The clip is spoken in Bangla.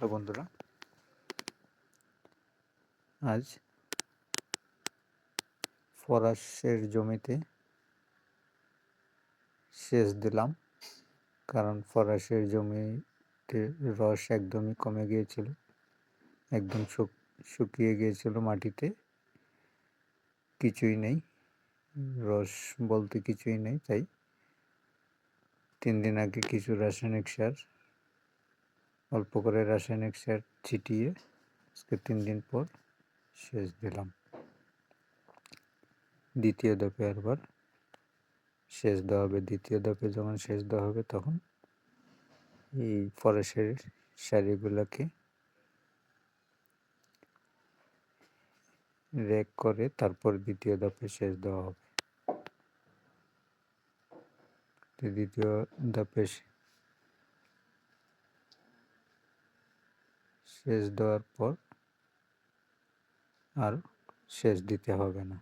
হ্যালো বন্ধুরা। আজ ফরাসের জমিতে সেচ দিলাম, কারণ ফরাসের জমিতে রস একদমই কমে গিয়েছিল, একদম শুকিয়ে গিয়েছিল মাটিতে। কিছুই নেই, রস বলতে কিছুই নেই, তাই তিন দিন আগে কিছু রাসায়নিক সার অল্প করে রাসায়নিক সার ছিটিয়ে আজকে তিন দিন পর সেচ দিলাম। দ্বিতীয় দফে আরবার সেচ দেওয়া হবে। দ্বিতীয় দফে যখন সেচ দেওয়া হবে তখন এই ফরেস্টের সারিগুলোকে রেক করে তারপর দ্বিতীয় দফে সেচ দেওয়া হবে। দ্বিতীয় দফে সেচ দেওয়ার পর আর সেচ দিতে হবে না।